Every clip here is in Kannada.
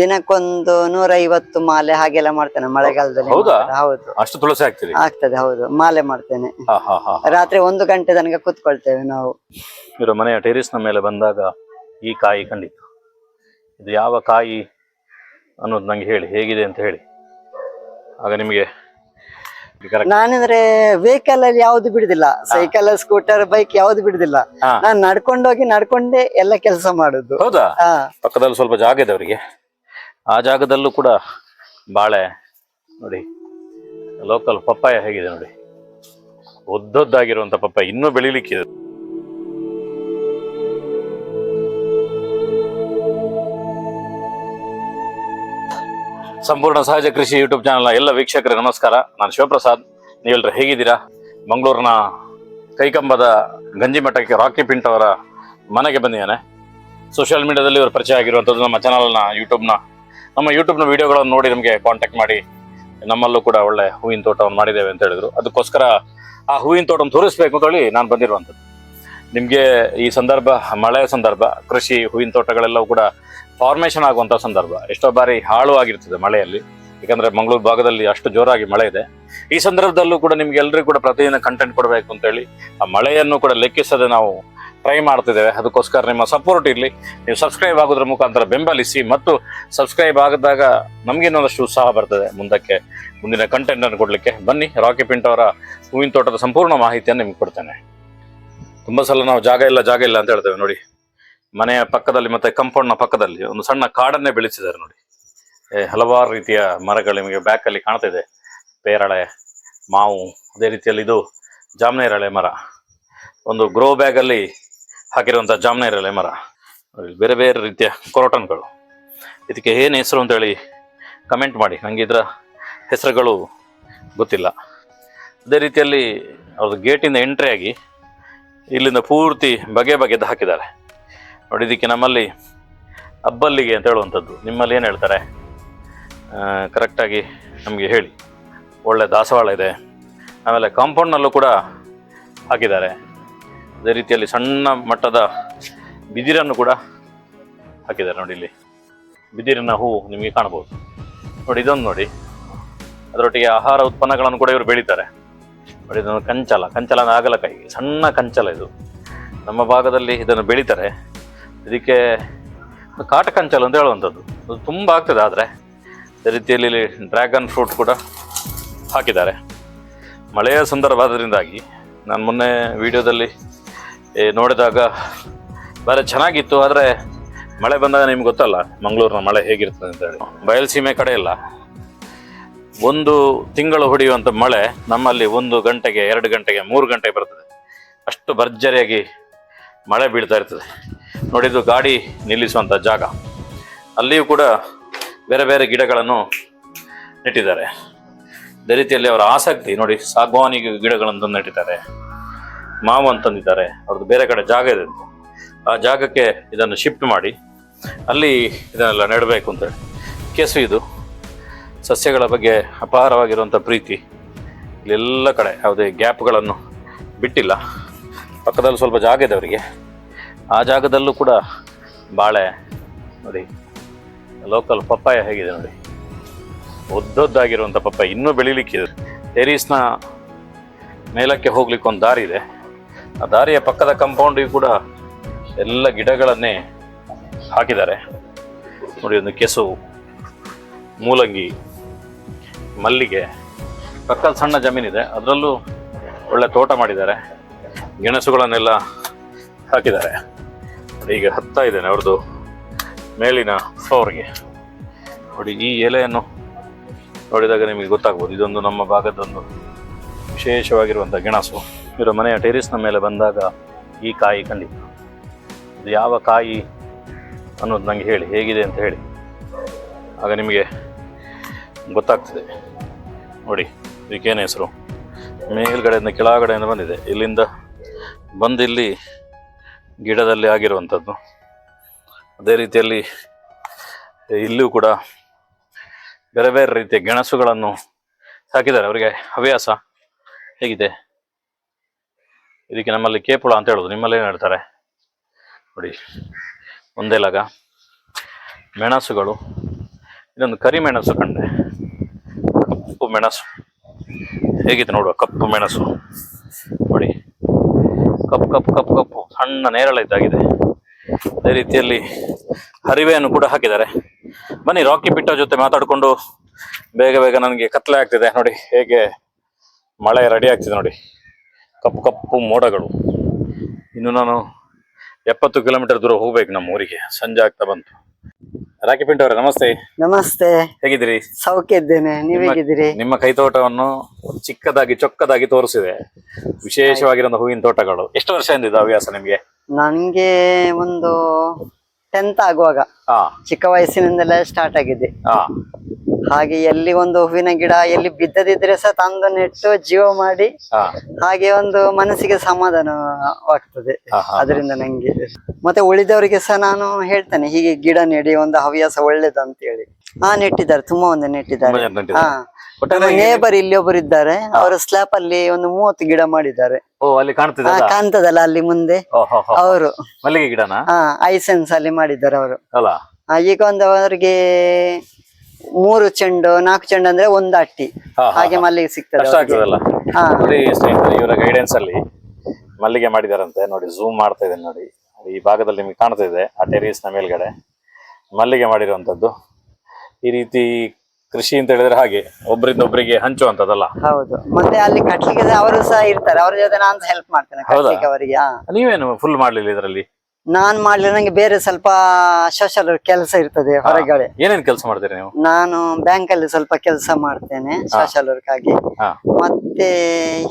ದಿನಕ್ಕೊಂದು ನೂರೈವತ್ತು ಮಾಲೆ ಹಾಗೆಲ್ಲ ಮಾಡ್ತೇನೆ ಮಳೆಗಾಲದಲ್ಲಿ ಹೌದಾ? ಹೌದು. ಅಷ್ಟು ತುಳಸಿ ಹಾಕ್ತೀರಿ? ಆಗ್ತದೆ ಹೌದು. ಮಾಲೆ ಮಾಡ್ತೇನೆ. ಹಾ ಹಾ ಹಾ ರಾತ್ರಿ ಒಂದು ಗಂಟೆ ತನಕ ಕೂತ್ಕೊಳ್ತೇವೆ ನಾವು. ಇವರು ಮನೆಯ ಟೆರಿಸ್ನ ಮೇಲೆ ಬಂದಾಗ ಈ ಕಾಯಿ ಕಂಡಿತ್ತು. ಇದು ಯಾವ ಕಾಯಿ ಅನ್ನೋದು ನಂಗೆ ಹೇಳಿ ಹೇಗಿದೆ ಅಂತ ಹೇಳಿ. ಆಗ ನಿಮಗೆ correct- ನಾನಂದ್ರೆ ವೆಹಿಕಲ್ ಅಲ್ಲಿ ಯಾವ್ದು ಬಿಡುದಿಲ್ಲ. ಸೈಕಲ್ ಸ್ಕೂಟರ್ ಬೈಕ್ ಯಾವ್ದು ಬಿಡುದಿಲ್ಲ. ಹಾ. ನಾನ್ ನಡ್ಕೊಂಡೋಗಿ ನಡ್ಕೊಂಡೇ ಎಲ್ಲ ಕೆಲಸ ಮಾಡುದು. ಹೌದಾ? ಹಾ. ಪಕ್ಕದಲ್ಲಿ ಸ್ವಲ್ಪ ಜಾಗ ಇದೆ ಅವರಿಗೆ. ಆ ಜಾಗದಲ್ಲೂ ಕೂಡ ಬಾಳೆ ನೋಡಿ ಲೋಕಲ್ ಪಪ್ಪಾಯ ಹೇಗಿದೆ ನೋಡಿ. ಉದ್ದದ್ದಾಗಿರುವಂತ ಪಪ್ಪಾಯ ಇನ್ನೂ ಬೆಳಿಲಿಕ್ಕಿದೆ. ಸಂಪೂರ್ಣ ಸಹಜ ಕೃಷಿ ಯೂಟ್ಯೂಬ್ ಚಾನಲ್ ಎಲ್ಲ ವೀಕ್ಷಕರಿಗೆ ನಮಸ್ಕಾರ. ನಾನು ಶಿವಪ್ರಸಾದ್. ನೀವೆಲ್ಲರೂ ಹೇಗಿದ್ದೀರಾ? ಮಂಗಳೂರಿನ ಕೈಕಂಬದ ಗಂಜಿಮಠಕ್ಕೆ ರಾಕಿ ಪಿಂಟ್ ಅವರ ಮನೆಗೆ ಬಂದಿದ್ದಾನೆ. ಸೋಷಿಯಲ್ ಮೀಡಿಯಾದಲ್ಲಿ ಇವರು ಪರಿಚಯ ಆಗಿರುವಂಥದ್ದು ನಮ್ಮ ಚಾನಲ್ನ ಯೂಟ್ಯೂಬ್ನ ನಮ್ಮ ಯೂಟ್ಯೂಬ್ನ ವಿಡಿಯೋಗಳನ್ನು ನೋಡಿ ನಮಗೆ ಕಾಂಟ್ಯಾಕ್ಟ್ ಮಾಡಿ, ನಮ್ಮಲ್ಲೂ ಕೂಡ ಒಳ್ಳೆ ಹೂವಿನ ತೋಟವನ್ನು ಮಾಡಿದ್ದೇವೆ ಅಂತ ಹೇಳಿದ್ರು. ಅದಕ್ಕೋಸ್ಕರ ಆ ಹೂವಿನ ತೋಟವನ್ನು ತೋರಿಸ್ಬೇಕು ಅಂತ ಹೇಳಿ ನಾನು ಬಂದಿರುವಂಥದ್ದು. ನಿಮಗೆ ಈ ಸಂದರ್ಭ, ಮಳೆಯ ಸಂದರ್ಭ, ಕೃಷಿ, ಹೂವಿನ ತೋಟಗಳೆಲ್ಲವೂ ಕೂಡ ಫಾರ್ಮೇಷನ್ ಆಗುವಂಥ ಸಂದರ್ಭ. ಎಷ್ಟೋ ಬಾರಿ ಹಾಳು ಆಗಿರ್ತದೆ ಮಳೆಯಲ್ಲಿ. ಯಾಕಂದರೆ ಮಂಗಳೂರು ಭಾಗದಲ್ಲಿ ಅಷ್ಟು ಜೋರಾಗಿ ಮಳೆ ಇದೆ. ಈ ಸಂದರ್ಭದಲ್ಲೂ ಕೂಡ ನಿಮ್ಗೆ ಎಲ್ರಿಗೂ ಕೂಡ ಪ್ರತಿದಿನ ಕಂಟೆಂಟ್ ಕೊಡಬೇಕು ಅಂತೇಳಿ ಆ ಮಳೆಯನ್ನು ಕೂಡ ಲೆಕ್ಕಿಸದೆ ನಾವು ಟ್ರೈ ಮಾಡ್ತಿದ್ದೇವೆ. ಅದಕ್ಕೋಸ್ಕರ ನಿಮ್ಮ ಸಪೋರ್ಟ್ ಇರಲಿ. ನೀವು ಸಬ್ಸ್ಕ್ರೈಬ್ ಆಗೋದ್ರ ಮುಖಾಂತರ ಬೆಂಬಲಿಸಿ ಮತ್ತು ಸಬ್ಸ್ಕ್ರೈಬ್ ಆಗಿದಾಗ ನಮಗೆ ಇನ್ನೊಂದಷ್ಟು ಉತ್ಸಾಹ ಬರ್ತದೆ. ಮುಂದಕ್ಕೆ ಮುಂದಿನ ಕಂಟೆಂಟ್ ಅನ್ನು ಕೊಡಲಿಕ್ಕೆ. ಬನ್ನಿ ರಾಕಿ ಪಿಂಟ್ ಅವರ ಹೂವಿನ ತೋಟದ ಸಂಪೂರ್ಣ ಮಾಹಿತಿಯನ್ನು ನಿಮ್ಗೆ ಕೊಡ್ತೇನೆ. ತುಂಬ ಸಲ ನಾವು ಜಾಗ ಇಲ್ಲ ಜಾಗ ಇಲ್ಲ ಅಂತ ಹೇಳ್ತೇವೆ ನೋಡಿ. ಮನೆಯ ಪಕ್ಕದಲ್ಲಿ ಮತ್ತು ಕಂಪೌಂಡ್ನ ಪಕ್ಕದಲ್ಲಿ ಒಂದು ಸಣ್ಣ ಕಾಡನ್ನೇ ಬೆಳೆಸಿದ್ದಾರೆ ನೋಡಿ. ಹಲವಾರು ರೀತಿಯ ಮರಗಳು ನಿಮಗೆ ಬ್ಯಾಕಲ್ಲಿ ಕಾಣ್ತಿದೆ. ಪೇರಳೆ, ಮಾವು, ಅದೇ ರೀತಿಯಲ್ಲಿ ಇದು ಜಾಮನೇರಳೆ ಮರ. ಒಂದು ಗ್ರೋ ಬ್ಯಾಗ್ ಅಲ್ಲಿ ಜಾಮ್ನ ಇರಲ್ಲ ಮರ ಬೇರೆ ಬೇರೆ ರೀತಿಯ ಕೊರೋಟನ್ಗಳು. ಇದಕ್ಕೆ ಏನು ಹೆಸರು ಅಂತೇಳಿ ಕಮೆಂಟ್ ಮಾಡಿ. ನನಗೆ ಇದರ ಹೆಸರುಗಳು ಗೊತ್ತಿಲ್ಲ. ಅದೇ ರೀತಿಯಲ್ಲಿ ಅವ್ರದ್ದು ಗೇಟಿಂದ ಎಂಟ್ರಿ ಆಗಿ ಇಲ್ಲಿಂದ ಪೂರ್ತಿ ಬಗೆ ಬಗೆದು ಹಾಕಿದ್ದಾರೆ. ನೋಡಿ, ಇದಕ್ಕೆ ನಮ್ಮಲ್ಲಿ ಅಬ್ಬಲ್ಲಿಗೆ ಅಂತ ಹೇಳುವಂಥದ್ದು. ನಿಮ್ಮಲ್ಲಿ ಏನು ಹೇಳ್ತಾರೆ? ಕರೆಕ್ಟಾಗಿ ನಮಗೆ ಹೇಳಿ. ಒಳ್ಳೆ ದಾಸವಾಳ ಇದೆ. ಆಮೇಲೆ ಕಾಂಪೌಂಡ್ನಲ್ಲೂ ಕೂಡ ಹಾಕಿದ್ದಾರೆ. ಅದೇ ರೀತಿಯಲ್ಲಿ ಸಣ್ಣ ಮಟ್ಟದ ಬಿದಿರನ್ನು ಕೂಡ ಹಾಕಿದ್ದಾರೆ ನೋಡಿ ಇಲ್ಲಿ. ಬಿದಿರಿನ ಹೂವು ನಿಮಗೆ ಕಾಣಬಹುದು. ನೋಡಿ ಇದೊಂದು ನೋಡಿ. ಅದರೊಟ್ಟಿಗೆ ಆಹಾರ ಉತ್ಪನ್ನಗಳನ್ನು ಕೂಡ ಇವರು ಬೆಳೀತಾರೆ. ನೋಡಿ ಇದೊಂದು ಕಂಚಲ ಕಂಚಲ ಆಗಲಕಾಯಿ ಸಣ್ಣ ಕಂಚಲ ಇದು. ನಮ್ಮ ಭಾಗದಲ್ಲಿ ಇದನ್ನು ಬೆಳೀತಾರೆ. ಇದಕ್ಕೆ ಕಾಟ ಕಂಚಲ ಅಂತ ಹೇಳುವಂಥದ್ದು. ಅದು ತುಂಬ ಆಗ್ತದೆ ಆದರೆ, ಅದೇ ರೀತಿಯಲ್ಲಿ ಇಲ್ಲಿ ಡ್ರ್ಯಾಗನ್ ಫ್ರೂಟ್ ಕೂಡ ಹಾಕಿದ್ದಾರೆ. ಮಳೆಯ ಸಂದರ್ಭದಿಂದಾಗಿ ನಾನು ಮೊನ್ನೆ ವಿಡಿಯೋದಲ್ಲಿ ನೋಡಿದಾಗ ಬೇರೆ ಚೆನ್ನಾಗಿತ್ತು, ಆದರೆ ಮಳೆ ಬಂದಾಗ ನಿಮ್ಗೆ ಗೊತ್ತಲ್ಲ, ಮಂಗಳೂರಿನ ಮಳೆ ಹೇಗಿರ್ತದೆ ಅಂತ ಹೇಳಿ. ಬಯಲುಸೀಮೆ ಕಡೆ ಇಲ್ಲ. ಒಂದು ತಿಂಗಳು ಹೊಡೆಯುವಂಥ ಮಳೆ ನಮ್ಮಲ್ಲಿ ಒಂದು ಗಂಟೆಗೆ, ಎರಡು ಗಂಟೆಗೆ, ಮೂರು ಗಂಟೆಗೆ ಬರ್ತದೆ. ಅಷ್ಟು ಭರ್ಜರಿಯಾಗಿ ಮಳೆ ಬೀಳ್ತಾ ಇರ್ತದೆ. ನೋಡಿದ್ದು ಗಾಡಿ ನಿಲ್ಲಿಸುವಂಥ ಜಾಗ. ಅಲ್ಲಿಯೂ ಕೂಡ ಬೇರೆ ಬೇರೆ ಗಿಡಗಳನ್ನು ನೆಟ್ಟಿದ್ದಾರೆ. ಅದೇ ರೀತಿಯಲ್ಲಿ ಅವರ ಆಸಕ್ತಿ ನೋಡಿ ಸಾಗವಾನಿ ಗಿಡಗಳನ್ನು ನೆಟ್ಟಿದ್ದಾರೆ. ಮಾವು ಅಂತಂದಿದ್ದಾರೆ ಅವ್ರದ್ದು ಬೇರೆ ಕಡೆ ಜಾಗ ಇದೆ ಅಂತ. ಆ ಜಾಗಕ್ಕೆ ಇದನ್ನು ಶಿಫ್ಟ್ ಮಾಡಿ. ಅಲ್ಲಿ ಇದನ್ನೆಲ್ಲ ನೆಡಬೇಕು ಅಂತ. ಕೆಸು ಇದು. ಸಸ್ಯಗಳ ಬಗ್ಗೆ ಅಪಾರವಾಗಿರುವಂಥ ಪ್ರೀತಿ. ಇಲ್ಲೆಲ್ಲ ಕಡೆ ಯಾವುದೇ ಗ್ಯಾಪ್ಗಳನ್ನು ಬಿಟ್ಟಿಲ್ಲ. ಪಕ್ಕದಲ್ಲಿ ಸ್ವಲ್ಪ ಜಾಗ ಇದೆ ಅವರಿಗೆ. ಆ ಜಾಗದಲ್ಲೂ ಕೂಡ ಬಾಳೆ, ನೋಡಿ. ಲೋಕಲ್ ಪಪ್ಪಾಯ ಹೇಗಿದೆ ನೋಡಿ. ಉದ್ದದ್ದಾಗಿರುವಂಥ ಪಪ್ಪಾಯ. ಇನ್ನೂ ಬೆಳಿಲಿಕ್ಕಿದೆ. ಟೆರೀಸ್ನ ಮೇಲಕ್ಕೆ ಹೋಗ್ಲಿಕ್ಕೆ ಒಂದು ದಾರಿ ಇದೆ. ಆ ದಾರಿಯ ಪಕ್ಕದ ಕಂಪೌಂಡ್ ಕೂಡ ಎಲ್ಲ ಗಿಡಗಳನ್ನೇ ಹಾಕಿದ್ದಾರೆ. ನೋಡಿ ಒಂದು ಕೆಸು, ಮೂಲಂಗಿ, ಮಲ್ಲಿಗೆ ಪಕ್ಕದ ಸಣ್ಣ ಜಮೀನಿದೆ. ಅದರಲ್ಲೂ ಒಳ್ಳೆ ತೋಟ ಮಾಡಿದ್ದಾರೆ. ಗೆಣಸುಗಳನ್ನೆಲ್ಲ ಹಾಕಿದ್ದಾರೆ. ಈಗ ಹತ್ತಾ ಇದ್ದೇನೆ ಅವ್ರದ್ದು ಮೇಲಿನ ಫ್ಲೋರ್ಗೆ ನೋಡಿ, ಈ ಎಲೆಯನ್ನು ನೋಡಿದಾಗ ನಿಮಗೆ ಗೊತ್ತಾಗ್ಬೋದು. ಇದೊಂದು ನಮ್ಮ ಭಾಗದೊಂದು ವಿಶೇಷವಾಗಿರುವಂಥ ಗೆಣಸು. ಇವರ ಮನೆಯ ಟೆರಿಸ್ನ ಮೇಲೆ ಬಂದಾಗ ಈ ಕಾಯಿ ಕಂಡಿತು ಇದು ಯಾವ ಕಾಯಿ ಅನ್ನೋದು ನನಗೆ ಹೇಳಿ, ಹೇಗಿದೆ ಅಂತ ಹೇಳಿ. ಆಗ ನಿಮಗೆ ಗೊತ್ತಾಗ್ತದೆ. ನೋಡಿ, ಇದಕ್ಕೇನು ಹೆಸರು? ಮೇಲ್ಗಡೆಯಿಂದ ಕೆಳಗಡೆಯಿಂದ ಬಂದಿದೆ. ಇಲ್ಲಿಂದ ಬಂದು ಇಲ್ಲಿ ಗಿಡದಲ್ಲಿ ಆಗಿರುವಂಥದ್ದು. ಅದೇ ರೀತಿಯಲ್ಲಿ ಇಲ್ಲೂ ಕೂಡ ಬೇರೆ ಬೇರೆ ರೀತಿಯ ಗೆಣಸುಗಳನ್ನು ಹಾಕಿದ್ದಾರೆ ಅವರಿಗೆ ಹವ್ಯಾಸ ಹೇಗಿದೆ? ಇದಕ್ಕೆ ನಮ್ಮಲ್ಲಿ ಕೇಪುಳ ಅಂತ ಹೇಳೋದು. ನಿಮ್ಮಲ್ಲಿ ಏನು ಹೇಳ್ತಾರೆ? ನೋಡಿ. ಒಂದೇ ಲಗ. ಮೆಣಸುಗಳು. ಇದೊಂದು ಕರಿಮೆಣಸು ಕಂಡೆ ಕಪ್ಪು ಮೆಣಸು. ಹೇಗಿದೆ ನೋಡುವ? ಕಪ್ಪು ಮೆಣಸು. ನೋಡಿ. ಕಪ್ಪು ಕಪ್ಪು ಕಪ್ಪು ಕಪ್ಪು. ಸಣ್ಣ ನೇರಳೆ ಇದ್ದಾಗಿದೆ ಅದೇ ರೀತಿಯಲ್ಲಿ ಹರಿವೆಯನ್ನು ಕೂಡ ಹಾಕಿದ್ದಾರೆ. ಬನ್ನಿ, ರಾಕಿ ಬಿಟ್ಟ ಜೊತೆ ಮಾತಾಡಿಕೊಂಡು ಬೇಗ ಬೇಗ ನನಗೆ ಕತ್ಲೆ ಆಗ್ತಿದೆ. ನೋಡಿ, ಹೇಗೆ ಮಳೆ ರೆಡಿ ಆಗ್ತಿದೆ ನೋಡಿ. ಕಪ್ಪು ಕಪ್ಪು ಮೋಡಗಳು. ಇನ್ನು ನಾನು ಎಪ್ಪತ್ತು ಕಿಲೋಮೀಟರ್ ದೂರ ಹೋಗ್ಬೇಕು ನಮ್ಮ ಊರಿಗೆ. ಸಂಜೆ ಆಗ್ತಾ ಬಂತು. ರಾಕಿ ಪಿಂಟ್ ಅವರೇ ನಮಸ್ತೆ. ನಮಸ್ತೆ. ಹೇಗಿದ್ದೀರಿ? ಸೌಖ್ಯ ಇದ್ದೇನೆ. ನೀವ್ ಹೇಗಿದ್ದೀರಿ? ನಿಮ್ಮ ಕೈತೋಟವನ್ನು ಚಿಕ್ಕದಾಗಿ ಚೊಕ್ಕದಾಗಿ ತೋರಿಸಿದೆ. ವಿಶೇಷವಾಗಿರೋ ಹೂವಿನ ತೋಟಗಳು. ಎಷ್ಟು ವರ್ಷದಿಂದ ಇದು ಹವ್ಯಾಸ ನಿಮ್ಗೆ? ನನ್ಗೆ ಒಂದು ಟೆಂತ್ ಆಗುವಾಗ. ಹಾ. ಚಿಕ್ಕ ವಯಸ್ಸಿನಿಂದಲೇ ಸ್ಟಾರ್ಟ್ ಆಗಿದೆ ಹಾ. ಹಾಗೆ ಎಲ್ಲಿ ಒಂದು ಹೂವಿನ ಗಿಡ ಎಲ್ಲಿ ಬಿದ್ದದಿದ್ರೆ ಸಹ ತಂದು ನೆಟ್ಟು ಜೀವ ಮಾಡಿ ಹಾಗೆ ಒಂದು ಮನಸ್ಸಿಗೆ ಸಮಾಧಾನವಾಗ್ತದೆ. ಅದರಿಂದ ನಂಗೆ. ಮತ್ತೆ ಉಳಿದವರಿಗೆ ಸಹ ನಾನು ಹೇಳ್ತೇನೆ ಹೀಗೆ ಗಿಡ ನೆಡಿ ಒಂದು ಹವ್ಯಾಸ ಒಳ್ಳೇದು ಅಂತ ಹೇಳಿ ಹಾ ನೆಟ್ಟಿದ್ದಾರೆ. ತುಂಬಾ ಒಂದು ನೆಟ್ಟಿದ್ದಾರೆ. ಹಾ. ನೇಬರ್ ಇಲ್ಲಿ ಒಬ್ಬರು ಇದ್ದಾರೆ ಅವರು ಸ್ಲಾಪ್ ಅಲ್ಲಿ ಒಂದು ಮೂವತ್ತು ಗಿಡ ಮಾಡಿದ್ದಾರೆ. ಕಾಣ್ತದಲ್ಲ ಅಲ್ಲಿ ಮುಂದೆ? ಅವರು. ಮಲ್ಲಿಗೆ ಗಿಡನಾ? ಹಾ ಐಸೆನ್ಸ್ ಅಲ್ಲಿ ಮಾಡಿದ್ದಾರೆ ಅವರು. ಈಗ ಒಂದು ಅವರಿಗೆ ಮೂರು ಚೆಂಡು ನಾಲ್ಕು ಚೆಂಡು ಅಂದ್ರೆ ಒಂದು ಅಟ್ಟಿ. ಹಾಗೆ ಮಲ್ಲಿಗೆ ಸಿಗ್ತದೆ ಕಷ್ಟ ಆಗ್ತದಲ್ಲ ಹಾ. ನೋಡಿ ಸ್ನೇಹಿತರೆ ಇವರ ಗೈಡೆನ್ಸ್ ಅಲ್ಲಿ ಮಲ್ಲಿಗೆ ಮಾಡಿದಾರಂತೆ. ನೋಡಿ ಝೂಮ್ ಮಾಡ್ತಾ ಇದ್ದೇನೆ ನೋಡಿ. ಈ ಭಾಗದಲ್ಲಿ ನಿಮಗೆ ಕಾಣ್ತಾ ಇದೆ ಆ ಟೆರೀಸ್ನ ಮೇಲ್ಗಡೆ ಮಲ್ಲಿಗೆ ಮಾಡಿರುವಂತದ್ದು ಈ ರೀತಿ ಕೃಷಿ ಅಂತ ಹೇಳಿದ್ರೆ ಹಾಗೆ ಒಬ್ಬರಿಂದ ಒಬ್ಬರಿಗೆ ಹಂಚುವಂತದ್ದಲ್ಲ ಹೌದು. ಮತ್ತೆ ಅಲ್ಲಿ ಕಟ್ಲಿಕ್ಕೆ ಅವರು ಸಹ ಇರ್ತಾರೆ. ಅವ್ರ ಜೊತೆ ನಾನು ಹೆಲ್ಪ್ ಮಾಡ್ತೇನೆ ಹೌದಾ? ಕಟ್ಲಿಕ್ಕೆ ಅವರಿಗೆ ಹಾ. ನೀವೇನು ಫುಲ್ ಮಾಡ್ಲಿಲ್ಲ ಇದರಲ್ಲಿ? ನಾನ್ ಮಾಡ್ಲಿ ನಂಗೆ ಬೇರೆ ಸ್ವಲ್ಪ ಸೋಷಲ್ ಕೆಲಸ ಇರ್ತದೆ ಹೊರಗಡೆ. ಏನೇನ್ ಕೆಲಸ ಮಾಡ್ತೀರಿ ನೀವು? ನಾನು ಬ್ಯಾಂಕ್ ಅಲ್ಲಿ ಸ್ವಲ್ಪ ಕೆಲಸ ಮಾಡ್ತೇನೆ ಸೋಷಲ್ ವರ್ಕ್ ಆಗಿ. ಮತ್ತೆ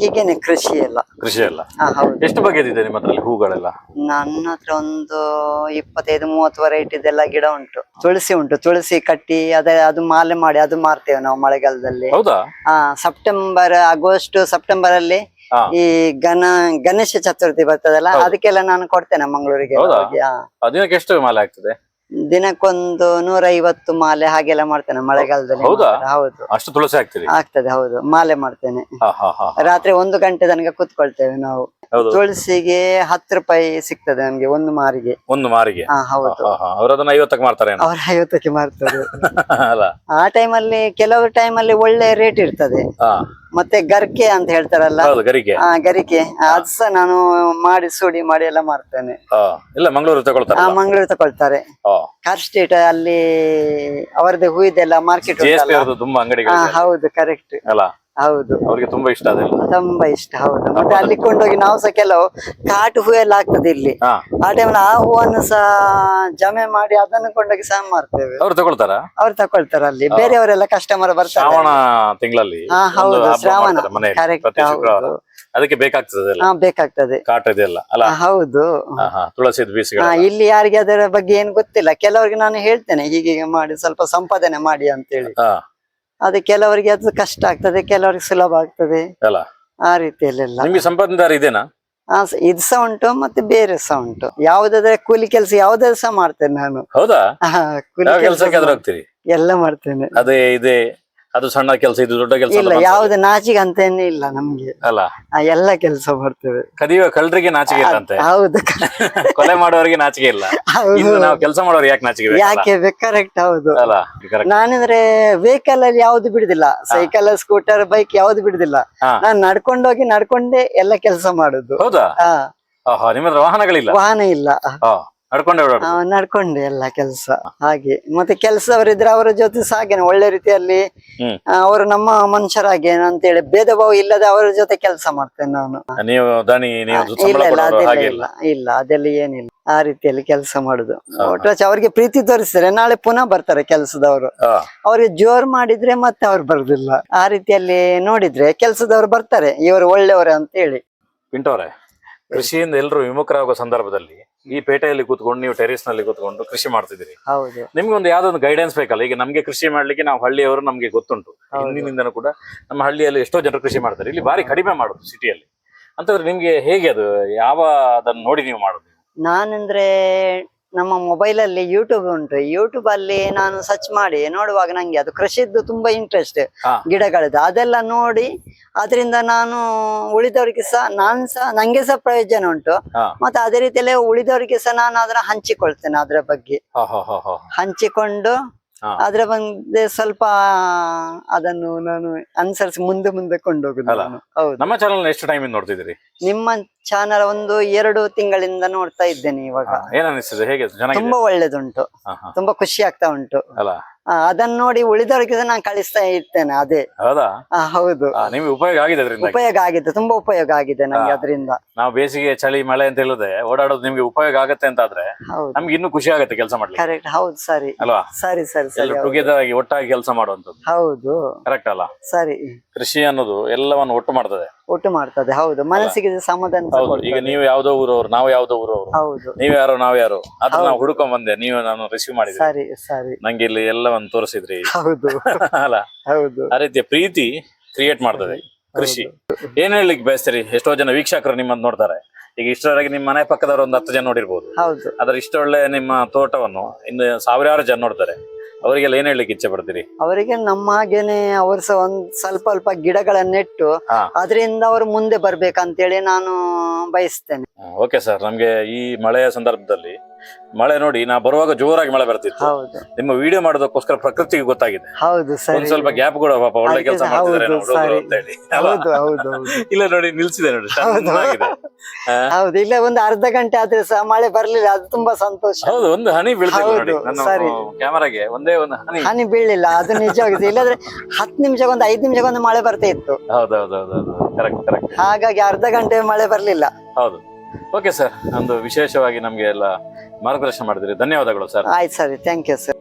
ಹೀಗೇನೆ ಕೃಷಿ ಎಲ್ಲ. ಕೃಷಿ ಎಲ್ಲ. ಎಷ್ಟು ಬಗೆದಿದೆ ನಿಮ್ಮ ಹತ್ರ ಹೂಗಳೆಲ್ಲ? ನನ್ನ ಹತ್ರ ಒಂದು ಇಪ್ಪತ್ತೈದು ಮೂವತ್ತು ವೆರೈಟಿದೆಲ್ಲ ಗಿಡ ಉಂಟು. ತುಳಸಿ ಉಂಟು. ತುಳಸಿ ಕಟ್ಟಿ ಅದೇ ಅದು ಮಾಲೆ ಮಾಡಿ ಅದು ಮಾರ್ತೇವೆ ನಾವು ಮಳೆಗಾಲದಲ್ಲಿ. ಹೌದಾ? ಸೆಪ್ಟೆಂಬರ್ ಆಗಸ್ಟ್ ಸೆಪ್ಟೆಂಬರ್ ಅಲ್ಲಿ. ಈ ಗಣ ಗಣೇಶ ಚತುರ್ಥಿ ಬರ್ತದಲ್ಲ ಅದಕ್ಕೆಲ್ಲ ನಾನು ಕೊಡ್ತೇನೆ ಮಂಗಳೂರಿಗೆ. ದಿನಕ್ಕೆ ಎಷ್ಟು ಮಾಲೆ ಆಗ್ತದೆ? ದಿನಕ್ಕೊಂದು ನೂರ ಐವತ್ತು ಮಾಲೆ ಹಾಗೆಲ್ಲ ಮಾಡ್ತೇನೆ ಮಳೆಗಾಲದಲ್ಲಿ. ಹೌದಾ? ಅಷ್ಟು ತುಳಸಿ ಆಗ್ತದೆ ಹೌದು. ಮಾಲೆ ಮಾಡ್ತೇನೆ. ರಾತ್ರಿ ಒಂದು ಗಂಟೆ ತನಕ ಕೂತ್ಕೊಳ್ತೇವೆ ನಾವು. ತುಳಸಿಗೆ ಹತ್ತು ರೂಪಾಯಿ ಸಿಗ್ತದೆ ನಮ್ಗೆ ಒಂದು ಮಾರಿಗೆ. ಒಂದು ಮಾರಿಗೆ? ಹೌದು. ಅವ್ರು ಐವತ್ತಕ್ಕೆ ಅವ್ರ ಐವತ್ತಕ್ಕೆ ಮಾರ್ತಾರೆ ಅಲ್ಲ. ಆ ಟೈಮಲ್ಲಿ ಕೆಲವು ಟೈಮಲ್ಲಿ ಒಳ್ಳೆ ರೇಟ್ ಇರ್ತದೆ. ಮತ್ತೆ ಗರ್ಕೆ ಅಂತ ಹೇಳ್ತಾರಲ್ಲ? ಹೌದು ಗರಿಗೆ ಆ ಗರಿಕೆ. ಅದ್ಸ ನಾನು ಮಾಡಿ ಸುಡಿ ಮಾಡಿ ಎಲ್ಲ ಮಾಡ್ತೇನೆ ಇಲ್ಲ ಮಂಗಳೂರು ತಗೊಳ್ತಾರೆ ಆ ಮಂಗಳೂರು ತಗೊಳ್ತಾರೆ. ಕಾರ್ ಸ್ಟ್ರೀಟ್ ಅಲ್ಲಿ ಅವರದ್ದು ಹೂವಿದೆಲ್ಲ ಮಾರ್ಕೆಟ್ ಜಿ ಎಸ್ ಪಿ ತುಂಬಾ ಹಾ ಅಂಗಡಿಗಳು ಹೌದು ಕರೆಕ್ಟ್ ಅಲ್ಲ? ಹೌದು. ಅವ್ರಿಗೆ ತುಂಬಾ ಇಷ್ಟ ಅದೆಲ್ಲ? ತುಂಬಾ ಇಷ್ಟ ಹೌದು. ಮತ್ತೆ ಅಲ್ಲಿ ಕೊಂಡೋಗಿ ನಾವು ಸಹ ಕೆಲವು ಕಾಟು ಹೂ ಎಲ್ಲ ಆಗ್ತದೆ ಇಲ್ಲಿ. ಹಾ. ಆ ಟೈಮ್ ಆ ಹೂವನ್ನು ಸಹ ಜಮೆ ಮಾಡಿ ಅದನ್ನು ಕೊಂಡೋಗಿ ಸಹ ಮಾರ್ತೇವೆ. ಅವ್ರು ತಗೊಳ್ತಾರ? ಅವ್ರು ತಕೊಳ್ತಾರೆ ಅಲ್ಲಿ. ಬೇರೆಯವರೆಲ್ಲ ಕಸ್ಟಮರ್ ಬರ್ತಾರೆ. ಶ್ರಾವಣ ತಿಂಗಳಲ್ಲಿ ಹಾ ಹೌದು. ಶ್ರಾವಣ. ಮನೆಯಲ್ಲಿ. ಪ್ರತಿ ಶುಕ್ರವಾರ. ಅದಕ್ಕೆ ಬೇಕಾಗ್ತದೆ ಅದೆಲ್ಲ? ಹಾ ಬೇಕಾಗ್ತದೆ. ಕಾಟ ಇದೆಲ್ಲ ಅಲ್ಲ? ಹಾ, ಹೌದು. ಹಾ ಹಾ. ತುಳಸಿದ ಬೀಸಿಗಳು ಹಾ ಇಲ್ಲಿ ಯಾರಿಗೆ ಅದರ ಬಗ್ಗೆ ಏನ್ ಗೊತ್ತಿಲ್ಲ. ಕೆಲವರಿಗೆ ನಾನು ಹೇಳ್ತೇನೆ ಹೀಗೆ ಹೀಗೆ ಮಾಡಿ ಸ್ವಲ್ಪ ಸಂಪಾದನೆ ಮಾಡಿ ಅಂತೇಳಿ. ಹಾ. ಅದು ಕೆಲವರಿಗೆ ಅದು ಕಷ್ಟ ಆಗ್ತದೆ ಕೆಲವರಿಗೆ ಸುಲಭ ಆಗ್ತದೆ. ಅಲ್ಲ? ಆ ರೀತಿಯಲ್ಲೆಲ್ಲ. ನಿಮ್ಗೆ ಸಂಪಾದನೆದಾರ ಇದೇನಾ? ಸ- ಇದು ಸಹ ಉಂಟು ಮತ್ತೆ ಬೇರೆ ಸಹ ಉಂಟು. ಯಾವ್ದಾದ್ರೆ ಕೂಲಿ ಕೆಲಸ ಯಾವ್ದಾದ್ರು ಸಹ ಮಾಡ್ತೇನೆ ನಾನು. ಹೌದಾ? ಕೂಲಿ ಯಾವ ಕೆಲಸ ಕೆಲಸಕ್ಕೆ ಆದ್ರೂ ಹೋಗ್ತೀರಿ? ಎಲ್ಲ ಮಾಡ್ತೇನೆ. ಅದೇ ಇದೆ. ಅದು ಸಣ್ಣ ಕೆಲಸ ಇದು ದೊಡ್ಡ ಕೆಲಸ ಇಲ್ಲ ಯಾವ್ದು ನಾಚಿಗೆ ಅಂತೇನೆ ಇಲ್ಲ ನಮ್ಗೆ. ಅಲ್ಲ? ಆ, ಎಲ್ಲ ಕೆಲಸ ಮಾಡ್ತೇವೆ. ಕದಿಯುವ ಕಳ್ಳರಿಗೆ ನಾಚಿಕೆ ಇಲ್ಲ ಅಂತೆ. ಹೌದು. ಕೊಲೆ ಮಾಡುವವರಿಗೆ ನಾಚಿಕೆ ಇಲ್ಲ. ಹೌದು. ಇನ್ನು ನಾವು ಕೆಲಸ ಮಾಡೋರು ಯಾಕೆ ನಾಚಿಕೆ? ಯಾಕೆ ಕರೆಕ್ಟ್ ಹೌದು. ಅಲ್ಲ correct. ನಾನಂದ್ರೆ ವೆಹಿಕಲ್ ಅಲ್ಲಿ ಯಾವ್ದು ಬಿಡುದಿಲ್ಲ. ಸೈಕಲ್ ಸ್ಕೂಟರ್ ಬೈಕ್ ಯಾವ್ದು ಬಿಡುದಿಲ್ಲ. ಹಾ. ನಾನ್ ನಡ್ಕೊಂಡೋಗಿ ನಡ್ಕೊಂಡೇ ಎಲ್ಲ ಕೆಲಸ ಮಾಡುದು. ಹೌದಾ? ಹಾ. ಆಹಾ ನಿಮ್ಮ ಹತ್ರ ವಾಹನಗಳಿಲ್ಲ? ವಾಹನ ಇಲ್ಲ. ನಡ್ಕೊಂಡೆ ನಡ್ಕೊಂಡೆ ಎಲ್ಲ ಕೆಲಸ ಹಾಗೆ. ಮತ್ತೆ ಕೆಲಸದವರಿದ್ರೆ ಅವರ ಜೊತೆ ಸಾಗೇನೆ ಒಳ್ಳೆ ರೀತಿಯಲ್ಲಿ ಅವರು ನಮ್ಮ ಮನುಷ್ಯರಾಗೆ ಅಂತೇಳಿ ಭೇದ ಭಾವ ಇಲ್ಲದೆ ಅವರ ಜೊತೆ ಕೆಲಸ ಮಾಡ್ತೇನೆ ನಾನು. ಇಲ್ಲ ಇಲ್ಲ ಅದೆಲ್ಲ ಇಲ್ಲ ಇಲ್ಲ ಅದೆಲ್ಲ ಏನಿಲ್ಲ. ಆ ರೀತಿಯಲ್ಲಿ ಕೆಲಸ ಮಾಡುದು. ಒಟ್ಟು ಅವರಿಗೆ ಪ್ರೀತಿ ತೋರಿಸ್ತಾರೆ ನಾಳೆ ಪುನಃ ಬರ್ತಾರೆ ಕೆಲಸದವರು. ಅವ್ರಿಗೆ ಜೋರ್ ಮಾಡಿದ್ರೆ ಮತ್ತೆ ಅವ್ರು ಬರುದಿಲ್ಲ. ಆ ರೀತಿಯಲ್ಲಿ ನೋಡಿದ್ರೆ ಕೆಲಸದವ್ರು ಬರ್ತಾರೆ ಇವರು ಒಳ್ಳೆಯವರೇ ಅಂತ ಹೇಳಿ ಕೃಷಿಯಿಂದ ಎಲ್ಲರೂ ವಿಮುಖರಾಗುವ ಸಂದರ್ಭದಲ್ಲಿ ಈ ಪೇಟೆಯಲ್ಲಿ ಕೂತ್ಕೊಂಡು ನೀವು ಟೆರೇಸ್ನಲ್ಲಿ ಕೂತ್ಕೊಂಡು ಕೃಷಿ ಮಾಡ್ತಿದ್ದೀರಿ. ಹೌದು. ನಿಮ್ಗೆ ಒಂದು ಯಾವ್ದೊಂದು ಗೈಡೆನ್ಸ್ ಬೇಕಲ್ಲ ಈಗ ನಮ್ಗೆ ಕೃಷಿ ಮಾಡ್ಲಿಕ್ಕೆ ನಾವು ಹಳ್ಳಿಯವರು ನಮ್ಗೆ ಗೊತ್ತುಂಟು. ಹಿಂದಿನಿಂದನೂ ಕೂಡ ನಮ್ಮ ಹಳ್ಳಿಯಲ್ಲಿ ಎಷ್ಟೋ ಜನರು ಕೃಷಿ ಮಾಡ್ತಾರೆ. ಇಲ್ಲಿ ಬಾರಿ ಕಡಿಮೆ ಮಾಡುದು ಸಿಟಿಯಲ್ಲಿ ಅಂತಂದ್ರೆ ನಿಮ್ಗೆ ಹೇಗೆ ಅದು? ಯಾವ ಅದನ್ನ ನೋಡಿ ನೀವು ಮಾಡುದು ನಾನಂದ್ರೆ ನಮ್ಮ ಮೊಬೈಲ್ ಅಲ್ಲಿ ಯೂಟ್ಯೂಬ್ ಉಂಟು. ಯೂಟ್ಯೂಬ್ ಅಲ್ಲಿ ನಾನು ಸರ್ಚ್ ಮಾಡಿ ನೋಡುವಾಗ ನಂಗೆ ಅದು ಕೃಷಿದ್ದು ತುಂಬಾ ಇಂಟ್ರೆಸ್ಟ್. ಗಿಡಗಳದ್ದು. ಅದೆಲ್ಲ ನೋಡಿ ಅದರಿಂದ ನಾನು ಉಳಿದವರಿಗೆ ಸಹ ನಾನ್ ಸಹ ನಂಗೆ ಸಹ ಪ್ರಯೋಜನ ಉಂಟು. ಮತ್ತೆ ಅದೇ ರೀತಿಯಲ್ಲಿ ಉಳಿದವರಿಗೆ ಸಹ ನಾನು ಅದನ್ನ ಹಂಚಿಕೊಳ್ತೇನೆ ಅದರ ಬಗ್ಗೆ. ಹಂಚಿಕೊಂಡು. ಆದ್ರೆ ಬಂದೆ ಸ್ವಲ್ಪ ಅದನ್ನು ನಾನು ಅನುಸರಿಸಿ ಮುಂದೆ ಮುಂದೆ ಕೊಂಡೋಗುದು? ನಾನು. ಹೌದು. ನಮ್ಮ ಚಾನಲ್ ಎಷ್ಟು ಟೈಮ್ ನೋಡ್ತಿದ್ದೀರಿ? ನಿಮ್ಮ ಚಾನಲ್ ಒಂದು ಎರಡು ತಿಂಗಳಿಂದ ನೋಡ್ತಾ ಇದ್ದೇನೆ ಇವಾಗ. ಏನ್ ಅನಿಸ್ತದೆ? ಹೇಗೆ? ಚೆನ್ನಾಗಿದೆ? ತುಂಬಾ ಒಳ್ಳೇದುಂಟು. ಹಾ, ಹಾ. ತುಂಬಾ ಖುಷಿ ಆಗ್ತಾ ಉಂಟು. ಅಲ್ಲ. ಅದನ್ನ ನೋಡಿ ಉಳಿದವರಿಗೆ ನಾನು ಕಳಿಸ್ತಾ ಇರ್ತೇನೆ ಅದೇ. ಹೌದಾ? ಆ, ಹೌದು. ನಿಮ್ಗೆ ಉಪಯೋಗ ಆಗಿದೆ ಅದರಿಂದ ಉಪಯೋಗ ಆಗಿದೆ ತುಂಬಾ ಉಪಯೋಗ ಆಗಿದೆ ನಂಗೆ ಹಾ. ಅದರಿಂದ. ನಾವು ಬೇಸಿಗೆ ಚಳಿ ಮಳೆ ಅಂತ ಹೇಳಿದ್ರೆ ಓಡಾಡೋದು ನಿಮ್ಗೆ ಉಪಯೋಗ ಆಗತ್ತೆ ಅಂತ ಆದ್ರೆ ಹೌದು. ನಮ್ಗೆ ಇನ್ನು ಖುಷಿ ಆಗುತ್ತೆ ಕೆಲಸ ಮಾಡ್ಲಿಕ್ಕೆ. ಕರೆಕ್ಟ್ ಹೌದು ಸರಿ. ಅಲ್ವಾ? ಸರಿ ಸರಿ ಸರಿ ಎಲ್ಲ ಹೌದು. ಟುಗೆದರ್ ಆಗಿ ಒಟ್ಟಾಗಿ ಕೆಲಸ ಮಾಡುವಂತದ್ದು ಹೌದು. ಕರೆಕ್ಟ್ ಅಲ್ಲ? ಸರಿ. ಕೃಷಿ ಅನ್ನೋದು ಎಲ್ಲವನ್ನು ಒಟ್ಟು ಮಾಡ್ತದೆ. ಒಟ್ಟು ಮಾಡ್ತದೆ ಹೌದು. ಮನಸ್ಸಿಗೆ ಸಮಾಧಾನ ಹೌದು. ಈಗ. ನೀವು ಯಾವ್ದೋ ಊರವ್ರು ನಾವು ಯಾವ್ದೋ ಊರವ್ರು. ಹೌದು. ನೀವ್ ಯಾರು ನಾವ್ ಯಾರು ಅದನ್ನ ನಾವು. ಹುಡುಕೊಂಡ್ ಬಂದೆ ನೀವು ನಾನು ರಿಸೀವ್ ಮಾಡಿದ್ರೆ ಸರಿ ಸರಿ. ನಂಗೆ ಇಲ್ಲಿ ಎಲ್ಲವನ್ನು ತೋರಿಸಿದ್ರಿ. ಹೌದು. ಅಲ್ಲ. ಹೌದು. ಆ ರೀತಿಯ ಪ್ರೀತಿ ಕ್ರಿಯೇಟ್ ಮಾಡ್ತದೆ ಕೃಷಿ. ಏನ್ ಹೇಳಲಿಕ್ಕೆ ಬಯಸ್ತೀರಿ? ಎಷ್ಟೋ ಜನ ವೀಕ್ಷಕರು ನಿಮ್ಮನ್ನು ನೋಡ್ತಾರೆ. ಈಗ ಇಷ್ಟರವರೆಗೆ ನಿಮ್ಮ ಮನೆ ಪಕ್ಕದವರು ಒಂದು ಹತ್ತು ಜನ ನೋಡಿರ್ಬೋದು. ಹೌದು. ಆದ್ರೆ ಇಷ್ಟ ಒಳ್ಳೆ ನಿಮ್ಮ ತೋಟವನ್ನು ಇನ್ನು ಸಾವಿರಾರು ಜನ ನೋಡ್ತಾರೆ. ಅವರಿಗೆಲ್ಲ ಏನ್ ಹೇಳಲಿಕ್ಕೆ ಇಚ್ಛೆ ಪಡ್ತೀರಿ? ಅವರಿಗೆ ನಮ್ಮ ಹಾಗೇನೆ ಅವರು ಸಹ ಒಂದ್ ಸ್ವಲ್ಪ ಅಲ್ಪ ಗಿಡಗಳನ್ನ ನೆಟ್ಟು ಹಾ. ಅದರಿಂದ ಅವರು ಮುಂದೆ ಬರ್ಬೇಕಂತೇಳಿ ನಾನು ಬಯಸ್ತೇನೆ. Okay sir. ನಮ್ಗೆ ಈ ಮಳೆಯ ಸಂದರ್ಭದಲ್ಲಿ ಮಳೆ ನೋಡಿ ನಾ ಬರುವಾಗ ಜೋರಾಗಿ ಮಳೆ ಬರ್ತಿತ್ತು. ಹೌದು. ನಿಮ್ಮ ವಿಡಿಯೋ ಮಾಡೋದಕ್ಕೋಸ್ಕರ ಪ್ರಕೃತಿಗೆ ಗೊತ್ತಾಗಿದೆ. ಹೌದು ಸರಿ. ಸ್ವಲ್ಪ ಗ್ಯಾಪ್ ಕೂಡ ಪಾಪ ಒಳ್ಳೆ ಕೆಲಸ ಹೌದು, ಮಾಡ್ತಿದ್ದಾರೆ ಸರಿ. ಅಂತ ಹೇಳಿ. ಅಲ್ವಾ? ಹೌದು ಹೌದು ಹೌದು. ಇಲ್ಲ ನೋಡಿ ನಿಲ್ಸಿದೆ ನೋಡಿ. ಹೌದು. ಚೆನ್ನಾಗಿದೆ. ಆ, ಹೌದು ಇಲ್ಲ ಒಂದು ಅರ್ಧ ಗಂಟೆ ಆದ್ರೆ ಸಹ ಮಳೆ ಬರ್ಲಿಲ್ಲ ಅದು ತುಂಬಾ ಸಂತೋಷ. ಹೌದು ಒಂದು ಹನಿ ಬೀಳ್ತಿದೆ ಹೌದು, ನೋಡಿ ನನ್ನ ಸರಿ. ಕ್ಯಾಮರಾಗೆ ಒಂದೇ ಒಂದು ಹನಿ. ಹನಿ ಬೀಳಿಲ್ಲ ಅದು ನಿಜವಾಗಿದೆ. ಇಲ್ಲಾಂದ್ರೆ ಹತ್ತು ನಿಮಿಷಕ್ಕೊಂದು ಐದು ನಿಮಿಷಕ್ಕೊಂದು ಮಳೆ ಬರ್ತಾ ಇತ್ತು. ಹೌದು ಕರೆಕ್ಟ್ ಕರೆಕ್ಟ್ ಹಾಗಾಗಿ ಅರ್ಧ ಗಂಟೆ ಮಳೆ ಬರ್ಲಿಲ್ಲ. ಹೌದು. ಓಕೆ ಸರ್ ಒಂದು ವಿಶೇಷವಾಗಿ ನಮ್ಗೆ ಎಲ್ಲ ಮಾರ್ಗದರ್ಶನ ಮಾಡಿದ್ರಿ. ಧನ್ಯವಾದಗಳು ಸರ್ ಆಯ್ತು ಸರಿ. Thank you sir